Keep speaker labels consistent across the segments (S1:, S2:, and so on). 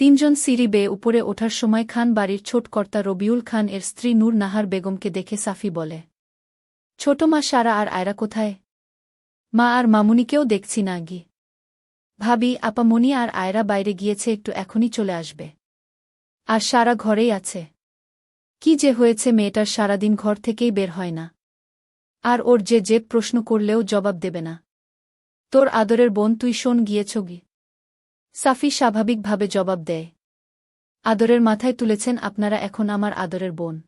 S1: তিনজন সিঁড়ি বেয়ে উপরে ওঠার সময় খান বাড়ির ছোট কর্তা রবিউল খান এর স্ত্রী নূর নাহার বেগমকে দেখে সাফি বলে, ছোট মা সারা আর আয়রা কোথায়? মা আর মামুনিকেও দেখছি না গি ভাবি আপামনি আর আয়রা বাইরে গিয়েছে, একটু এখনই চলে আসবে। আর সারা ঘরেই আছে। কি যে হয়েছে মেয়েটার সারাদিন ঘর থেকেই বের হয় না। আর ওর যে যে প্রশ্ন করলেও জবাব দেবে না। তোর আদরের বোন, তুই শোন গিয়েছ গি। সাফি স্বাভাবিকভাবে জবাব দেয়। আদরের মাথায় তুলেছেন আপনারা এখন আমার আদরের বোন।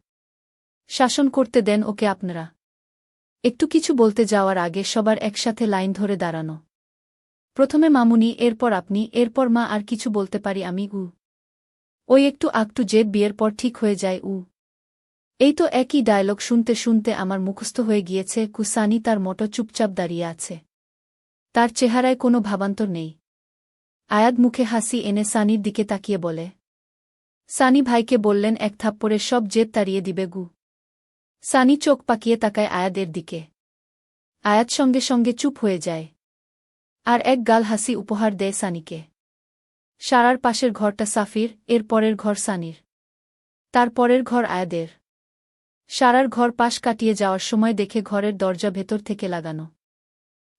S1: শাসন করতে দেন ওকে আপনারা। একটু কিছু বলতে যাওয়ার আগে সবার একসাথে লাইন ধরে দাঁড়ানো। প্রথমে মামুনি, এরপর আপনি, এরপর মা আর কিছু বলতে পারি আমি, উ। ওই একটু আকটু যে বিয়ের পর ঠিক হয়ে যায়, উ। এই তো একই ডায়লগ শুনতে শুনতে আমার মুখস্থ হয়ে গিয়েছে, কুসানি তার মতো চুপচাপ দাঁড়িয়ে আছে। তার চেহারায় কোনো ভাবান্তর নেই। আয়াদ মুখে হাসি এনে সানির দিকে তাকিয়ে বলে, সানি ভাইকে বললেন, এক থাপ্পড়ে সব জেদ তাড়িয়ে দিবে গু। সানি চোখ পাকিয়ে তাকায় আয়াদের দিকে। আয়াত সঙ্গে সঙ্গে চুপ হয়ে যায়। আর এক গাল হাসি উপহার দেয় সানিকে। সারার পাশের ঘরটা সাফির, এর পরের ঘর সানির। তার পরের ঘর আয়াদের। সারার ঘর পাশ কাটিয়ে যাওয়ার সময় দেখে ঘরের দরজা ভেতর থেকে লাগানো।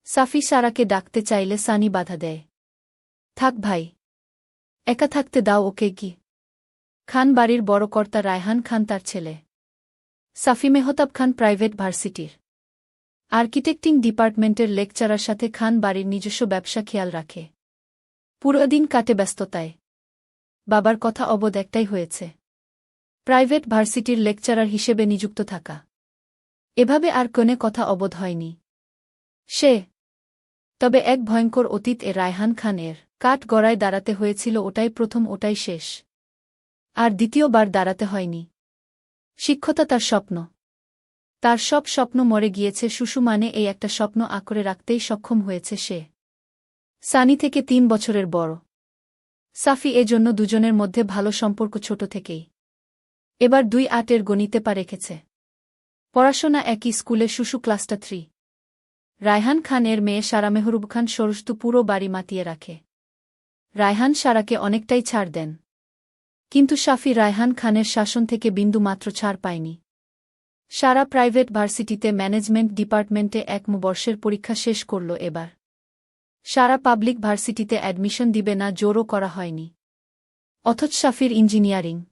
S1: সাফি সারাকে ডাকতে চাইলে সানি বাধা দেয়। থাক ভাই। একা থাকতে দাও ওকে কি? খান বাড়ির বড় কর্তা রায়হান খান তার ছেলে। সাফি মেহতাব খান প্রাইভেট ভার্সিটির। আর্কিটেক্টিং ডিপার্টমেন্টের লেকচারার সাথে খান বাড়ির নিজস্ব ব্যবসা খেয়াল রাখে। পুরো দিন কাটে ব্যস্ততায়। বাবার কথা অবধ একটাই হয়েছে। প্রাইভেট ভার্সিটির লেকচারার হিসেবে নিযুক্ত থাকা। এভাবে আর কোনে কথা অবধ হয়নি। সে। তবে এক ভয়ঙ্কর অতীত এ রায়হান খান এর কাঠ গড়ায় দাঁড়াতে হয়েছিল ওটাই প্রথম, ওটাই শেষ। আর দ্বিতীয়বার দাঁড়াতে হয়নি। শিক্ষতা তার স্বপ্ন। তার সব স্বপ্ন মরে গিয়েছে সুষুমানে এই একটা স্বপ্ন আঁকড়ে রাখতেই সক্ষম হয়েছে সে। সানি থেকে তিন বছরের বড়। সাফি এজন্য দুজনের মধ্যে ভালো সম্পর্ক ছোট থেকেই। এবার দুই আটের গণিতে পা রেখেছে। পড়াশোনা একই স্কুলে শুশু ক্লাসটা থ্রি রায়হান খানের মেয়ে সারা মেহরুব খান সরস্তু পুরো বাড়ি মাতিয়ে রাখে। রায়হান সারাকে অনেকটাই ছাড় দেন। কিন্তু শাফি রায়হান খানের শাসন থেকে বিন্দু মাত্র ছাড় পায়নি। সারা প্রাইভেট ভার্সিটিতে ম্যানেজমেন্ট ডিপার্টমেন্টে এক বর্ষের পরীক্ষা শেষ করল এবার। সারা পাবলিক ভার্সিটিতে অ্যাডমিশন দিবে না, জোরও করা হয়নি। অথচ শাফির ইঞ্জিনিয়ারিং।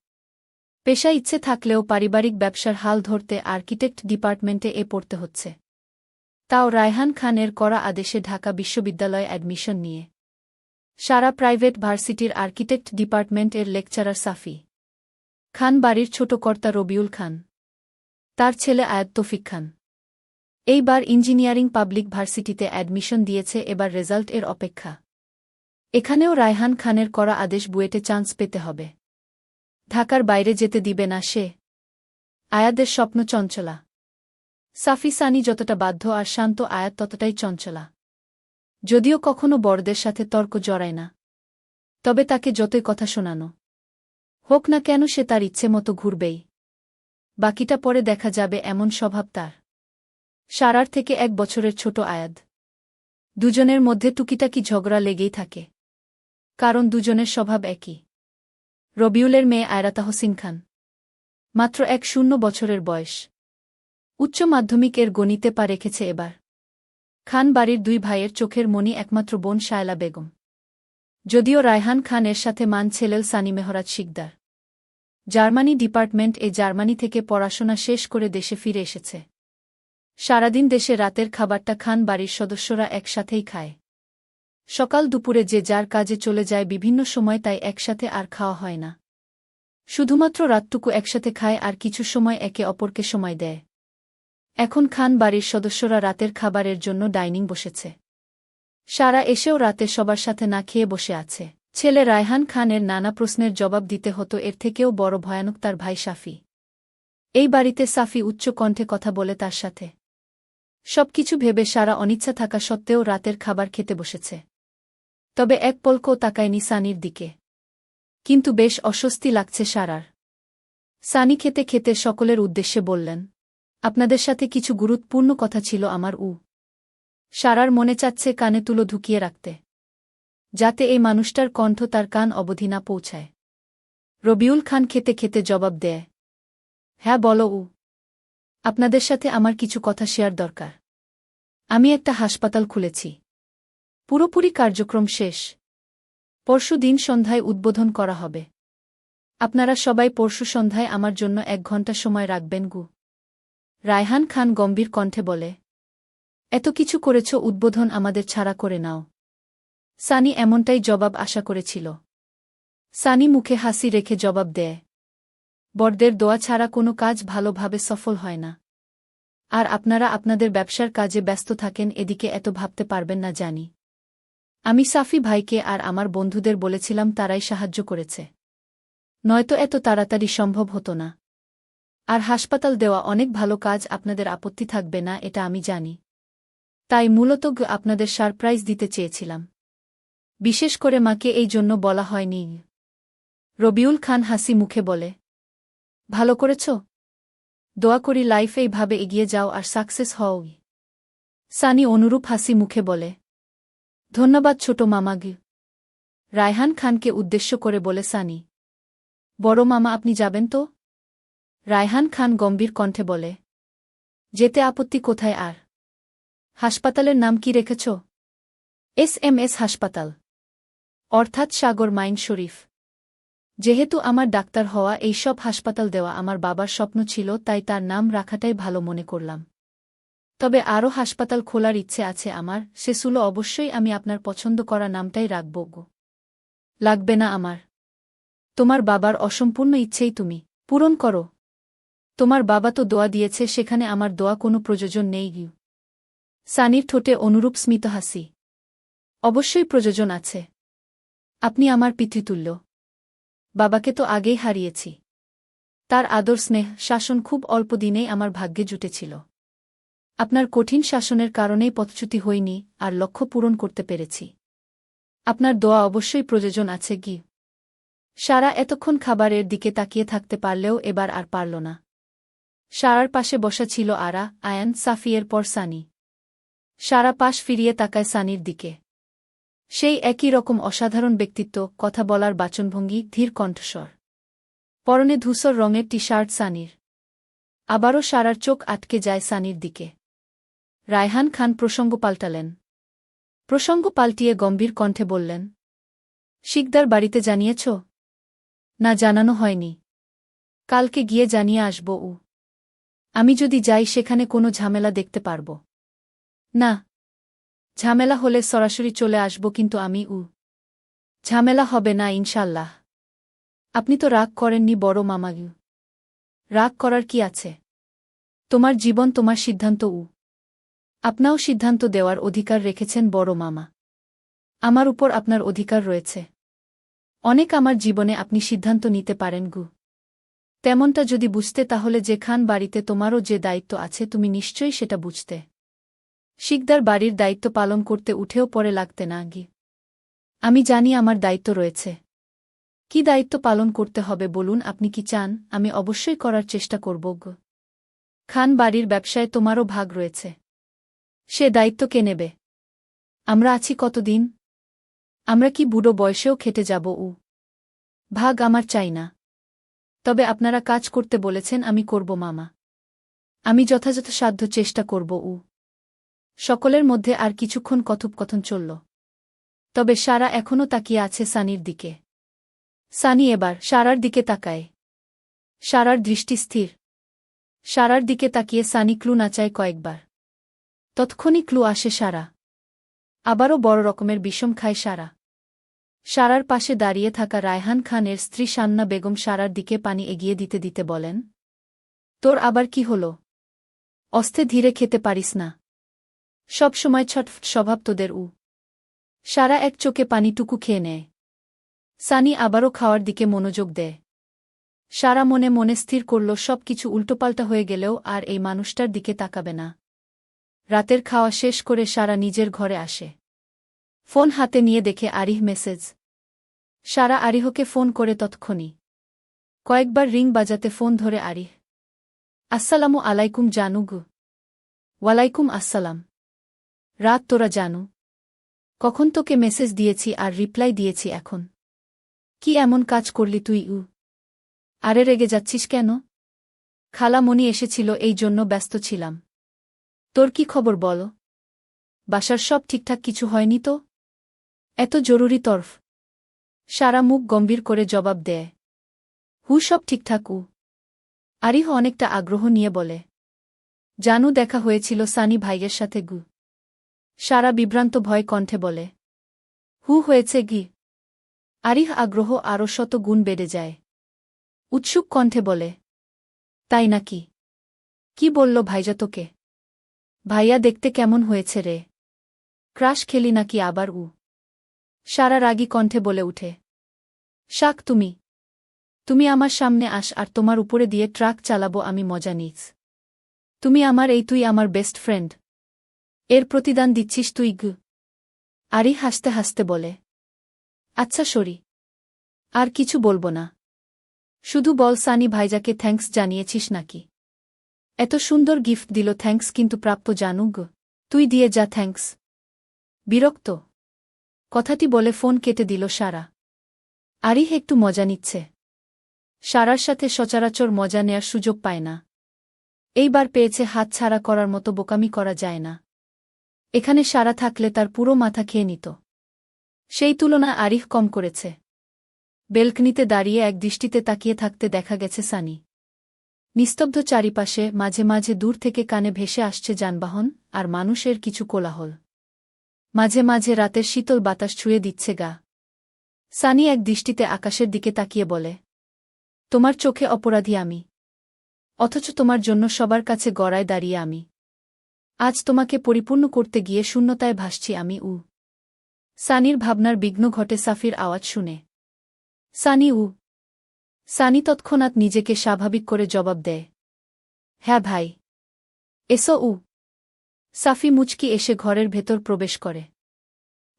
S1: পেশা ইচ্ছে থাকলেও পারিবারিক ব্যবসার হাল ধরতে আর্কিটেক্ট ডিপার্টমেন্টে এ পড়তে হচ্ছে। তাও রায়হান খানের করা আদেশে ঢাকা বিশ্ববিদ্যালয়ে অ্যাডমিশন নিয়ে সারা প্রাইভেট ভার্সিটির আর্কিটেক্ট ডিপার্টমেন্ট এর লেকচারার সাফি। খান বাড়ির ছোট কর্তা রবিউল খান। তার ছেলে আয়াত তফিক খান। এইবার ইঞ্জিনিয়ারিং পাবলিক ভার্সিটিতে অ্যাডমিশন দিয়েছে এবার রেজাল্ট এর অপেক্ষা। এখানেও রায়হান খানের করা আদেশ বুয়েটে চান্স পেতে হবে। ঢাকার বাইরে যেতে দিবে না সে। আয়াদের স্বপ্ন চঞ্চলা। সাফি সানি যতটা বাধ্য আর শান্ত আয়াত ততটাই চঞ্চলা। যদিও কখনো বড়দের সাথে তর্ক জড়ায় না। তবে তাকে যতই কথা শোনানো হোক না কেন সে তার ইচ্ছে মতো ঘুরবেই। বাকিটা পরে দেখা যাবে এমন স্বভাব তার। সারার থেকে এক বছরের ছোট আয়াদ দুজনের মধ্যে টুকিটাকি ঝগড়া লেগেই থাকে। কারণ দুজনের স্বভাব একই। রবিউলের মেয়ে আয়রাতা হোসিন খান। মাত্র এক শূন্য বছরের বয়স। উচ্চ মাধ্যমিক এর গণিতে পা রেখেছে এবার। খান বাড়ির দুই ভাইয়ের চোখের মনি একমাত্র বোন শায়লা বেগম। যদিও রায়হান খান এর সাথে মান ছেলেল সানি মেহরাজ শিকদার। জার্মানি ডিপার্টমেন্ট এ জার্মানি থেকে পড়াশোনা শেষ করে দেশে ফিরে এসেছে। সারাদিন দেশে রাতের খাবারটা খান বাড়ির সদস্যরা একসাথেই খায়। সকাল দুপুরে যে যার কাজে চলে যায় বিভিন্ন সময় তাই একসাথে আর খাওয়া হয় না। শুধুমাত্র রাতটুকু একসাথে খায় আর কিছু সময় একে অপরকে সময় দেয়। এখন খান বাড়ির সদস্যরা রাতের খাবারের জন্য ডাইনিং বসেছে। সারা এসেও রাতে সবার সাথে না খেয়ে বসে আছে। ছেলে রায়হান খানের নানা প্রশ্নের জবাব দিতে হতো, এর থেকেও বড় ভয়ানক তার ভাই সাফি। এই বাড়িতে সাফি উচ্চ কণ্ঠে কথা বলে তার সাথে। সবকিছু ভেবে সারা অনিচ্ছা থাকা সত্ত্বেও রাতের খাবার খেতে বসেছে। তবে এক পলকও তাকায়নি সানির দিকে। কিন্তু বেশ অস্বস্তি লাগছে সারার। সানি খেতে খেতে সকলের উদ্দেশ্যে বললেন আপনাদের সাথে কিছু গুরুত্বপূর্ণ কথা ছিল আমার উ। সারার মনে চাচ্ছে কানে তুলো ঢুকিয়ে রাখতে। যাতে এই মানুষটার কণ্ঠ তার কান অবধি না পৌঁছায়। রবিউল খান খেতে খেতে জবাব দেয় হ্যাঁ বলো উ। আপনাদের সাথে আমার কিছু কথা শেয়ার দরকার। আমি একটা হাসপাতাল খুলেছি। পুরোপুরি কার্যক্রম শেষ। পরশু দিন সন্ধ্যায় উদ্বোধন করা হবে। আপনারা সবাই পরশু সন্ধ্যায় আমার জন্য এক ঘণ্টা সময় রাখবেন, গু। রায়হান খান গম্ভীর কণ্ঠে বলে, এত কিছু করেছ, উদ্বোধন আমাদের ছাড়া করে নাও। সানি এমনটাই জবাব আশা করেছিল। সানি মুখে হাসি রেখে জবাব দেয় বড়দের দোয়া ছাড়া কোনো কাজ ভালোভাবে সফল হয় না। আর আপনারা আপনাদের ব্যবসার কাজে ব্যস্ত থাকেন, এদিকে এত ভাবতে পারবেন না জানি। আমি সাফি ভাইকে আর আমার বন্ধুদের বলেছিলাম, তারাই সাহায্য করেছে। নয়তো এত তাড়াতাড়ি সম্ভব হতো না। আর হাসপাতাল দেওয়া অনেক ভালো কাজ আপনাদের আপত্তি থাকবে না, এটা আমি জানি। তাই মূলত আপনাদের সারপ্রাইজ দিতে চেয়েছিলাম। বিশেষ করে মাকে এই জন্য বলা হয়নি। রবিউল খান হাসি মুখে বলে, ভালো করেছ? দোয়া করি লাইফ এইভাবে এগিয়ে যাও আর সাকসেস হও। সানি অনুরূপ হাসি মুখে বলে, ধন্যবাদ ছোট মামাগি রায়হান খানকে উদ্দেশ্য করে বলে, সানি, বড় মামা আপনি যাবেন তো? রায়হান খান গম্ভীর কণ্ঠে বলে, যেতে আপত্তি কোথায় আর? হাসপাতালের নাম কি রেখেছ? এস এম এস হাসপাতাল। অর্থাৎ সাগর মাইন শরীফ। যেহেতু আমার ডাক্তার হওয়া এই সব হাসপাতাল দেওয়া আমার বাবার স্বপ্ন ছিল, তাই তার নাম রাখাটাই ভালো মনে করলাম। তবে আরও হাসপাতাল খোলার ইচ্ছে আছে আমার সেসুলো অবশ্যই আমি আপনার পছন্দ করা নামটাই রাখব গো। লাগবে না আমার। তোমার বাবার অসম্পূর্ণ ইচ্ছেই তুমি। পূরণ করো। তোমার বাবা তো দোয়া দিয়েছে, সেখানে আমার দোয়া কোনো প্রয়োজন নেই, গিউ। সানির ঠোঁটে অনুরূপ স্মিত হাসি। অবশ্যই প্রয়োজন আছে। আপনি আমার পিতৃতুল্য। বাবাকে তো আগেই হারিয়েছি। তার আদর, স্নেহ, শাসন খুব অল্প দিনেই আমার ভাগ্যে জুটেছিল। আপনার কঠিন শাসনের কারণেই পথচ্যুতি হইনি, আর লক্ষ্য পূরণ করতে পেরেছি। আপনার দোয়া অবশ্যই প্রয়োজন আছে গি সারা এতক্ষণ খাবারের দিকে তাকিয়ে থাকতে পারলেও এবার আর পারল না। সারার পাশে বসা ছিল আরা, আয়ান সাফিয়ের পর সানি। সারা পাশ ফিরিয়ে তাকায় সানির দিকে। সেই একই রকম অসাধারণ ব্যক্তিত্ব, কথা বলার বাচনভঙ্গি, ধীর কণ্ঠস্বর। পরনে ধূসর রঙের টি শার্ট সানির। আবারও সারার চোখ আটকে যায় সানির দিকে। রায়হান খান প্রসঙ্গ পাল্টালেন। প্রসঙ্গ পাল্টিয়ে গম্ভীর কণ্ঠে বললেন, শিকদার বাড়িতে জানিয়েছ? না, জানানো হয়নি। কালকে গিয়ে জানিয়ে আসব, উ। আমি যদি যাই সেখানে কোনো ঝামেলা দেখতে পারব। না। ঝামেলা হলে সরাসরি চলে আসব কিন্তু আমি উ। ঝামেলা হবে না ইনশাল্লাহ আপনি তো রাগ করেননি, বড় মামাগু রাগ করার কি আছে? তোমার জীবন, তোমার সিদ্ধান্ত উ। আপনাও সিদ্ধান্ত দেওয়ার অধিকার রেখেছেন বড় মামা। আমার উপর আপনার অধিকার রয়েছে। অনেক আমার জীবনে আপনি সিদ্ধান্ত নিতে পারেন গু। তেমনটা যদি বুঝতে, তাহলে যে খান বাড়িতে তোমারও যে দায়িত্ব আছে, তুমি নিশ্চয়ই সেটা বুঝতে। শিকদার বাড়ির দায়িত্ব পালন করতে উঠেও পরে লাগতে না গি আমি জানি আমার দায়িত্ব রয়েছে। কি দায়িত্ব পালন করতে হবে, বলুন, আপনি কি চান? আমি অবশ্যই করার চেষ্টা করব খান বাড়ির ব্যবসায় তোমারও ভাগ রয়েছে। সে দায়িত্ব কে নেবে? আমরা আছি কতদিন? আমরা কি বুড়ো বয়সেও খেটে যাব, উ। ভাগ আমার চাই না। তবে আপনারা কাজ করতে বলেছেন, আমি করব, মামা। আমি যথাযথ সাধ্য চেষ্টা করব, উ। সকলের মধ্যে আর কিছুক্ষণ কথোপকথন চলল। তবে সারা এখনও তাকিয়ে আছে সানির দিকে। সানি এবার সারার দিকে তাকায়। সারার দৃষ্টি স্থির। সারার দিকে তাকিয়ে সানি ক্লু নাচায় কয়েকবার। তৎক্ষণি ক্লু আসে সারা। আবারও বড় রকমের বিষম খায় সারা। সারার পাশে দাঁড়িয়ে থাকা রায়হান খানের স্ত্রী সান্না বেগম সারার দিকে পানি এগিয়ে দিতে দিতে বলেন, তোর আবার কি হল? অস্থে ধীরে খেতে পারিস না। সব সময় ছটফট স্বভাব তোদের উ। সারা এক চোখে পানিটুকু খেয়ে নেয়। সানি আবারও খাওয়ার দিকে মনোযোগ দেয়। সারা মনে মনে স্থির করল, সব কিছু উল্টোপাল্টা হয়ে গেলেও আর এই মানুষটার দিকে তাকাবে না। রাতের খাওয়া শেষ করে সারা নিজের ঘরে আসে। ফোন হাতে নিয়ে দেখে আরিহ মেসেজ। সারা আরিহকে ফোন করে তৎক্ষণি। কয়েকবার রিং বাজাতে ফোন ধরে আরিহ। আসসালামু আলাইকুম জানুগু। ওয়ালাইকুম আসসালাম। রাত তোরা জানু। কখন তোকে মেসেজ দিয়েছি আর রিপ্লাই দিয়েছি এখন? কি এমন কাজ করলি তুই উ? আরে রেগে যাচ্ছিস কেন? খালামণি এসেছিল, এই জন্য ব্যস্ত ছিলাম। তোর কি খবর বল? বাসার সব ঠিকঠাক কিছু হয়নি তো? এত জরুরি তরফ। সারা মুখ গম্ভীর করে জবাব দেয়। হু, সব ঠিকঠাক আরিহ অনেকটা আগ্রহ নিয়ে বলে। জানু দেখা হয়েছিল সানি ভাইয়ের সাথে গু। সারা বিভ্রান্ত ভয় কণ্ঠে বলে। হু, হয়েছে গি। আরিহ আগ্রহ আরও শত গুণ বেড়ে যায়। উৎসুক কণ্ঠে বলে। তাই নাকি? কি বলল ভাইজা তোকে? ভাইয়া দেখতে কেমন হয়েছে রে? ক্রাশ খেলি নাকি আবার উ? সারা রাগী কণ্ঠে বলে উঠে, শাক তুমি তুমি আমার সামনে আস আর তোমার উপরে দিয়ে ট্রাক চালাবো আমি মজা নিস। তুমি আমার এই তুই আমার বেস্ট ফ্রেন্ড। এর প্রতিদান দিচ্ছিস তুই গু। আরি হাসতে হাসতে বলে আচ্ছা সরি, আর কিছু বলব না। শুধু বল সানি ভাইজাকে থ্যাঙ্কস জানিয়েছিস নাকি? এত সুন্দর গিফট দিল থ্যাঙ্কস কিন্তু প্রাপ্য জানুগ। তুই দিয়ে যা থ্যাঙ্কস। বিরক্ত? কথাটি বলে ফোন কেটে দিল সারা। আরিহ একটু মজা নিচ্ছে। সারার সাথে সচরাচর মজা নেয়ার সুযোগ পায় না। এইবার পেয়েছে হাত ছাড়া করার মতো বোকামি করা যায় না। এখানে সারা থাকলে তার পুরো মাথা খেয়ে নিত। সেই তুলনা আরিফ কম করেছে। বেলকনিতে দাঁড়িয়ে এক দৃষ্টিতে তাকিয়ে থাকতে দেখা গেছে সানি। নিস্তব্ধ চারিপাশে মাঝে মাঝে দূর থেকে কানে ভেসে আসছে যানবাহন আর মানুষের কিছু কোলাহল। মাঝে মাঝে রাতের শীতল বাতাস ছুঁয়ে দিচ্ছে গা। সানি এক দৃষ্টিতে আকাশের দিকে তাকিয়ে বলে, তোমার চোখে অপরাধী আমি। অথচ তোমার জন্য সবার কাছে গড়ায় দাঁড়িয়ে আমি। আজ তোমাকে পরিপূর্ণ করতে গিয়ে শূন্যতায় ভাসছি আমি, উ। সানির ভাবনার বিঘ্ন ঘটে সাফির আওয়াজ শুনে। সানি, উ। সানি তৎক্ষণাৎ নিজেকে স্বাভাবিক করে জবাব দেয় হ্যাঁ ভাই। এসো, উ। সাফি মুচকি এসে ঘরের ভেতর প্রবেশ করে।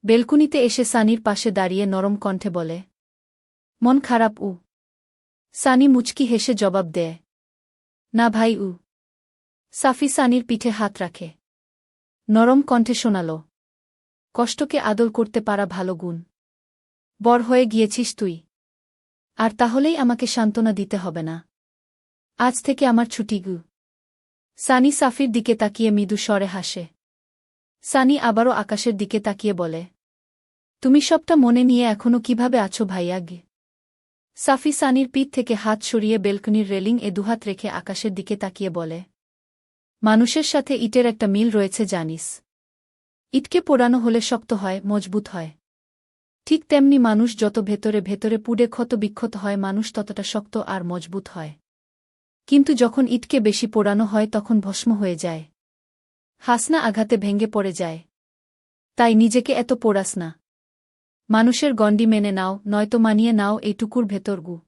S1: বেলকুনিতে এসে সানির পাশে দাঁড়িয়ে নরম কণ্ঠে বলে, মন খারাপ, উ। সানি মুচকি হেসে জবাব দেয়, না ভাই, উ। সাফি সানির পিঠে হাত রাখে। নরম কণ্ঠে শোনাল, কষ্টকে আদল করতে পারা ভালো গুণ। বর হয়ে গিয়েছিস তুই। আর তাহলেই আমাকে সান্ত্বনা দিতে হবে না। আজ থেকে আমার ছুটি, গু। সানি সাফির দিকে তাকিয়ে মৃদু স্বরে হাসে। সানি আবারও আকাশের দিকে তাকিয়ে বলে, তুমি সবটা মনে নিয়ে এখনও কীভাবে আছো ভাইয়া গে? সাফি সানির পিঠ থেকে হাত সরিয়ে বেলকনির রেলিং এ দুহাত রেখে আকাশের দিকে তাকিয়ে বলে, মানুষের সাথে ইটের একটা মিল রয়েছে জানিস। ইটকে পোড়ানো হলে শক্ত হয়, মজবুত হয়। ঠিক তেমনি মানুষ যত ভেতরে ভেতরে পুড়ে ক্ষত বিক্ষত হয়, মানুষ ততটা শক্ত আর মজবুত হয়। কিন্তু যখন ইটকে বেশি পোড়ানো হয় তখন ভস্ম হয়ে যায়। হাসনা আঘাতে ভেঙে পড়ে যায়। তাই নিজেকে এত পোড়াস না। মানুষের গণ্ডি মেনে নাও, নয়তো মানিয়ে নাও এইটুকুর ভেতর গু